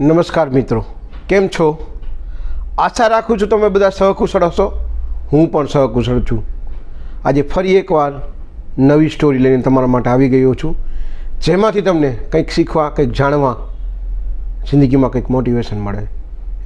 નમસ્કાર મિત્રો, કેમ છો? આશા રાખું છું તમે બધા સહકુશળ હશો. હું પણ સહકુશળ છું. આજે ફરી એકવાર નવી સ્ટોરી લઈને તમારા માટે આવી ગયો છું. જેમાંથી તમને કંઈક શીખવા, કંઈક જાણવા, જિંદગીમાં કંઈક મોટિવેશન મળે.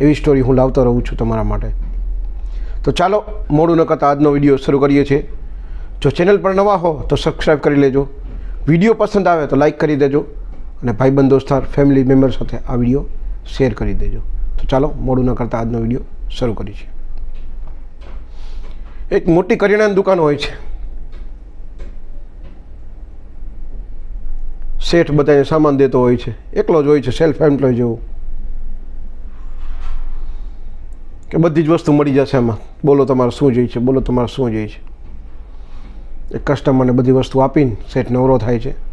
એવી સ્ટોરી હું લાવતો રહું છું તમારા માટે. તો ચાલો, મોડું ન કરતાં આજનો વીડિયો શરૂ કરીએ છીએ. જો ચેનલ પર નવા હો તો સબસ્ક્રાઈબ કરી લેજો. વીડિયો પસંદ આવે તો લાઈક કરી દેજો. અને ભાઈબંધ દોસ્તાર ફેમિલી મેમ્બર સાથે આ વીડિયો શેર કરી દેજો. તો ચાલો, મોડું ન કરતાં આજનો વીડિયો શરૂ કરીએ એક મોટી કરિયાણાની દુકાન હોય છે. શેઠ બધાને સામાન દેતો હોય છે. એકલો જ હોય છે સેલ્ફ એમ્પ્લોય જેવો. કે બધી જ વસ્તુ મળી જશે એમાં બોલો તમારે શું જોઈએ છે? બોલો તમારે શું જોઈએ છે? એ કસ્ટમરને બધી વસ્તુ આપીને શેઠ નવરો થાય છે.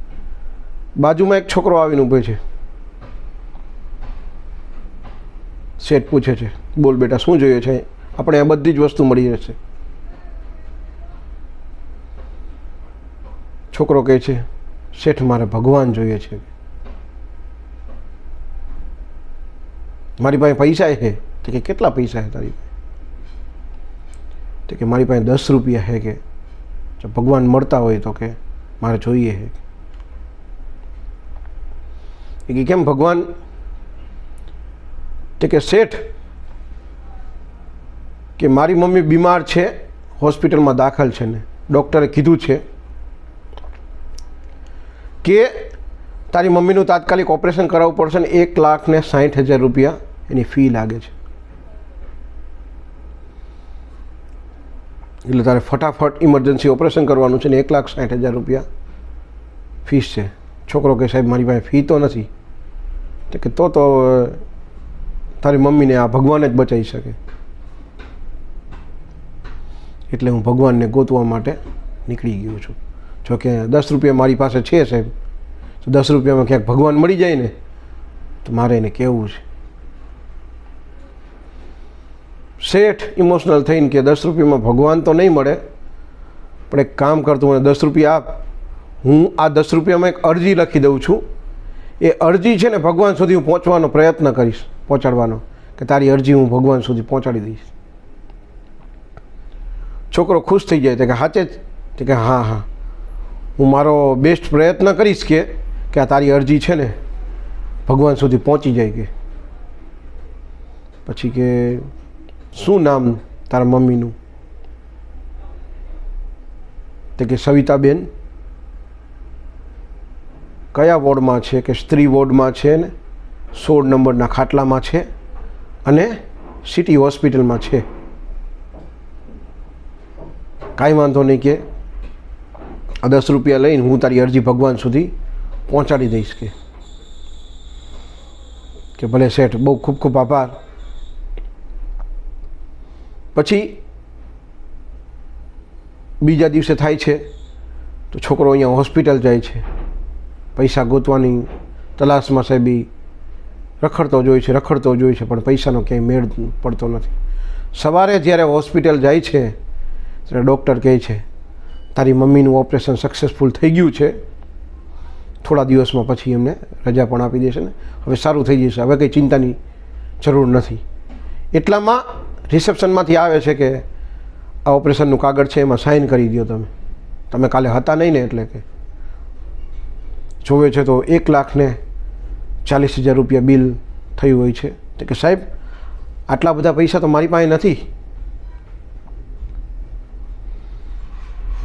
બાજુમાં એક છોકરો આવીને ઊભો છે. શેઠ પૂછે છે, બોલ બેટા, શું જોઈએ છે? આપણે આ બધી જ વસ્તુ મળી રહેશે. છોકરો કહે છે, શેઠ, મારે ભગવાન જોઈએ છે. મારી પાસે પૈસા છે તો કે, કેટલા પૈસા છે તારી તો કે, મારી પાસે દસ રૂપિયા છે કે ભગવાન મળતા હોય તો કે, મારે જોઈએ છે એ કે કેમ ભગવાન? તે કે શેઠ, કે મારી મમ્મી બીમાર છે, હોસ્પિટલમાં દાખલ છે ને. ડૉક્ટરે કીધું છે કે તારી મમ્મીનું તાત્કાલિક ઓપરેશન કરાવવું પડશે ને એક લાખ ને સાઠ હજાર રૂપિયા એની ફી લાગે છે. એટલે તારે ફટાફટ ઇમરજન્સી ઓપરેશન કરવાનું છે ને એક લાખ સાઠ હજાર રૂપિયા ફીસ છે. છોકરો કે સાહેબ, મારી પાસે ફી તો નથી. તો કે તો તો તારી મમ્મીને આ ભગવાન જ બચાવી શકે. એટલે હું ભગવાનને ગોતવા માટે નીકળી ગયો છું. જો કે દસ રૂપિયા મારી પાસે છે સાહેબ, તો દસ રૂપિયામાં ક્યાંક ભગવાન મળી જાય ને, તો મારે એને કહેવું છે. શેઠ ઇમોશનલ થઈને કે દસ રૂપિયામાં ભગવાન તો નહીં મળે, પણ એક કામ કરતું મને દસ રૂપિયા આપ. હું આ દસ રૂપિયામાં એક અરજી લખી દઉં છું. એ અરજી છે ને ભગવાન સુધી હું પહોંચવાનો પ્રયત્ન કરીશ, પહોંચાડવાનો, કે તારી અરજી હું ભગવાન સુધી પહોંચાડી દઈશ. છોકરો ખુશ થઈ જાય, તો કે હાચે જ. કે હા હા. હું મારો બેસ્ટ પ્રયત્ન કરીશ કે કે આ તારી અરજી છે ને ભગવાન સુધી પહોંચી જાય કે. પછી કે, શું નામ તારા મમ્મીનું? તો કે સવિતાબેન. કયા વોર્ડમાં છે કે સ્ત્રી વોર્ડમાં છે ને? સોળ નંબરના ખાટલામાં છે અને સિટી હોસ્પિટલમાં છે. કાંઈ વાંધો નહીં કે આ દસ રૂપિયા લઈને હું તારી અરજી ભગવાન સુધી પહોંચાડી દઈશ કે. કે ભલે શેઠ, બહુ ખૂબ ખૂબ આભાર. પછી બીજા દિવસે થાય છે તો છોકરો અહીંયા હોસ્પિટલ જાય છે. પૈસા ગોતવાની તલાશમાં સાહેબી રખડતો જોઈએ છે, રખડતો જોઈએ છે, પણ પૈસાનો ક્યાંય મેળ પડતો નથી. સવારે જ્યારે હોસ્પિટલ જાય છે, ત્યારે ડૉક્ટર કહે છે, તારી મમ્મીનું ઓપરેશન સક્સેસફુલ થઈ ગયું છે. થોડા દિવસમાં પછી એમને રજા પણ આપી દેશે ને. હવે સારું થઈ જશે, હવે કંઈ ચિંતાની જરૂર નથી. એટલામાં રિસેપ્શનમાંથી આવે છે કે, આ ઓપરેશનનું કાગળ છે, એમાં સાઇન કરી દો તમે. તમે કાલે હતા નહીં ને એટલે કે જોવે છે તો એક લાખને ચાલીસ હજાર રૂપિયા બિલ થયું હોય છે. તો કે સાહેબ, આટલા બધા પૈસા તો મારી પાસે નથી.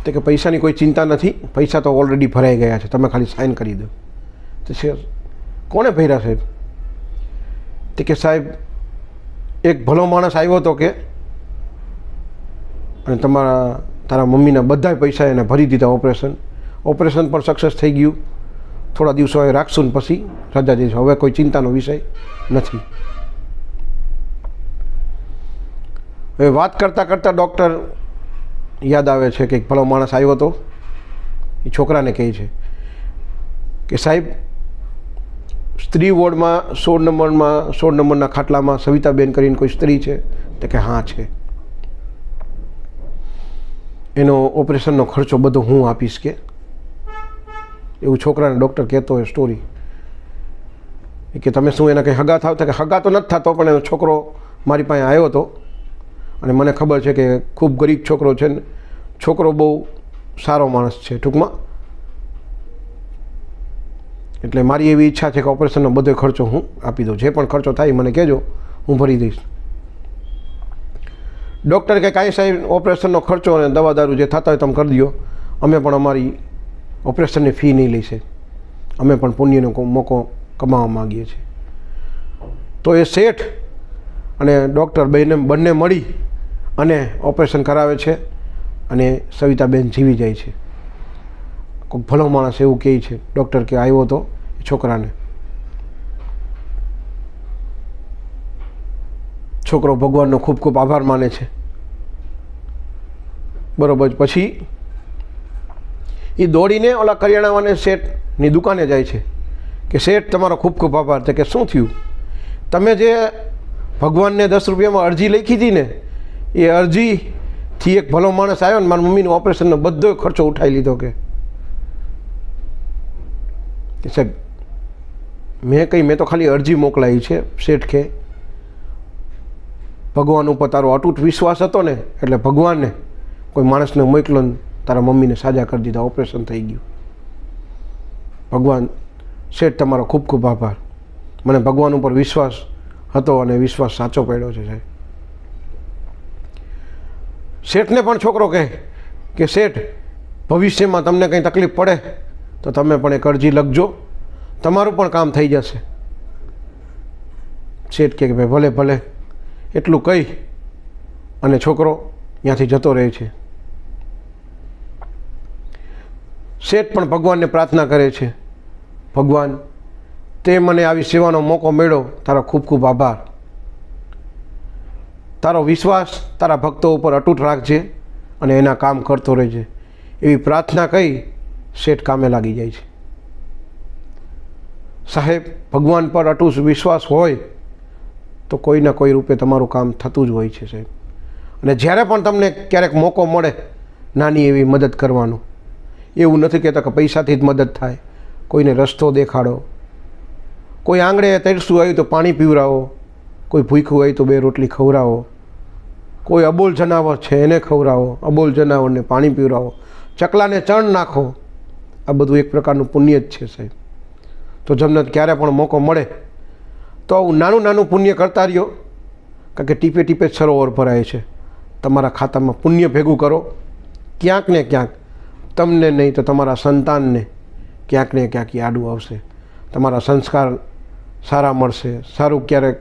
તો કે પૈસાની કોઈ ચિંતા નથી. પૈસા તો ઓલરેડી ભરાઈ ગયા છે. તમે ખાલી સાઇન કરી દો. તો છે કોણે ભર્યા સાહેબ? તે કે સાહેબ, એક ભલો માણસ આવ્યો હતો કે, અને તમારા, તારા મમ્મીના બધા પૈસા એને ભરી દીધા ઓપરેશન ઓપરેશન પણ સક્સેસ થઈ ગયું. થોડા દિવસો હવે રાખશું ને પછી રજા જઈશું હવે કોઈ ચિંતાનો વિષય નથી. હવે વાત કરતાં કરતાં ડૉક્ટર યાદ આવે છે કે ભલો માણસ આવ્યો હતો. એ છોકરાને કહે છે કે સાહેબ, સ્ત્રી વોર્ડમાં સોળ નંબરમાં, સોળ નંબરના ખાટલામાં સવિતાબેન કરીને કોઈ સ્ત્રી છે? તો કે હા, છે. એનો ઓપરેશનનો ખર્ચો બધો હું આપીશ કે એવું છોકરાને ડૉક્ટર કહેતો હોય સ્ટોરી કે તમે શું એના કંઈ હગા થાવ? કે હગા તો નથી થતો, પણ એનો છોકરો મારી પાસે આવ્યો હતો. અને મને ખબર છે કે ખૂબ ગરીબ છોકરો છે ને, છોકરો બહુ સારો માણસ છે ટૂંકમાં. એટલે મારી એવી ઈચ્છા છે કે ઓપરેશનનો બધો ખર્ચો હું આપી દઉં. જે પણ ખર્ચો થાય મને કહેજો, હું ભરી દઈશ. ડૉક્ટર કે કાંઈ સાહેબ ઓપરેશનનો ખર્ચો અને દવા દારૂ જે થતા હોય તમે કરી દો અમે પણ અમારી ઓપરેશનની ફી નહીં લઈશે અમે પણ પુણ્યનો મોકો કમાવા માગીએ છીએ. તો એ શેઠ અને ડૉક્ટર બંને બંને મળી અને ઓપરેશન કરાવે છે અને સવિતાબેન જીવી જાય છે. કોઈ ભલો માણસ એવું કહે છે, ડૉક્ટર કે આવ્યો હતો એ છોકરાને. છોકરો ભગવાનનો ખૂબ ખૂબ આભાર માને છે. બરોબર, પછી એ દોડીને ઓલા કરિયાણાવાને શેઠની દુકાને જાય છે કે શેઠ, તમારો ખૂબ ખૂબ આભાર. છે કે શું થયું? તમે જે ભગવાનને દસ રૂપિયામાં અરજી લખી હતી ને, એ અરજીથી એક ભલો માણસ આવ્યો ને, મારી મમ્મીનું ઓપરેશનનો બધો ખર્ચો ઉઠાવી લીધો કે. સાહેબ, મેં કંઈ, મેં તો ખાલી અરજી મોકલાવી છે શેઠ કે ભગવાન ઉપર તારો અતૂટ વિશ્વાસ હતો ને, એટલે ભગવાનને કોઈ માણસને મોકલો ને તારા મમ્મીને સાજા કરી દીધા, ઓપરેશન થઈ ગયું. ભગવાન, શેઠ તમારો ખૂબ ખૂબ આભાર. મને ભગવાન ઉપર વિશ્વાસ હતો અને વિશ્વાસ સાચો પડ્યો છે, સાહેબ. શેઠને પણ છોકરો કહે કે, શેઠ, ભવિષ્યમાં તમને કંઈ તકલીફ પડે, તો તમે પણ એક અરજી લખજો. તમારું પણ કામ થઈ જશે. શેઠ કહે કે, ભાઈ, ભલે ભલે. એટલું કહી અને છોકરો ત્યાંથી જતો રહે છે. શેઠ પણ ભગવાનને પ્રાર્થના કરે છે. ભગવાન, તે મને આવી સેવાનો મોકો મળ્યો. તારો ખૂબ ખૂબ આભાર. તારો વિશ્વાસ તારા ભક્તો ઉપર અતૂટ રાખજે અને એના કામ કરતો રહેજે. એવી પ્રાર્થના કહી શેઠ કામે લાગી જાય છે. સાહેબ, ભગવાન પર અટૂટ વિશ્વાસ હોય તો કોઈના કોઈ રૂપે તમારું કામ થતું જ હોય છે સાહેબ. અને જ્યારે પણ તમને ક્યારેક મોકો મળે, નાની એવી મદદ કરવાનો. એવું નથી કહેતા કે પૈસાથી જ મદદ થાય. કોઈને રસ્તો દેખાડો. કોઈ આંગળે તરસું આવ્યું તો પાણી પીવડાવો કોઈ ભૂખ્યું હોય તો બે રોટલી ખવડાવો. કોઈ અબોલ જનાવર છે એને ખવડાવો. અબોલ જનાવરને પાણી પીવડાવો ચકલાને ચણ નાખો. આ બધું એક પ્રકારનું પુણ્ય જ છે સાહેબ. તો જમને ક્યારે પણ મોકો મળે. તો આવું નાનું નાનું પુણ્ય કરતા રહ્યો. કારણ કે ટીપે ટીપે સરોવર ભરાય છે. તમારા ખાતામાં પુણ્ય ભેગું કરો. ક્યાંક ને ક્યાંક તમને નહીં તો તમારા સંતાનને ક્યાંક ને ક્યાંક આડું આવશે. તમારા સંસ્કાર સારા મળશે. સારું ક્યારેક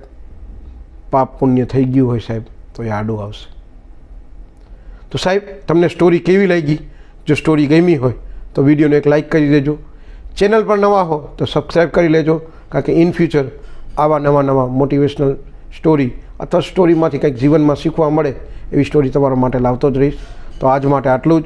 પાપ પુણ્ય થઈ ગયું હોય સાહેબ, તો એ આડું આવશે. તો સાહેબ, તમને સ્ટોરી કેવી લાગી? જો સ્ટોરી ગમી હોય, તો વિડીયોને એક લાઈક કરી દેજો. ચેનલ પર નવા હો, તો સબસ્ક્રાઈબ કરી લેજો. કારણ કે ઇન ફ્યુચર આવા નવા નવા મોટિવેશનલ સ્ટોરી અથવા સ્ટોરીમાંથી કંઈક જીવનમાં શીખવા મળે, એવી સ્ટોરી તમારા માટે લાવતો જ રહીશ. તો આજ માટે આટલું જ.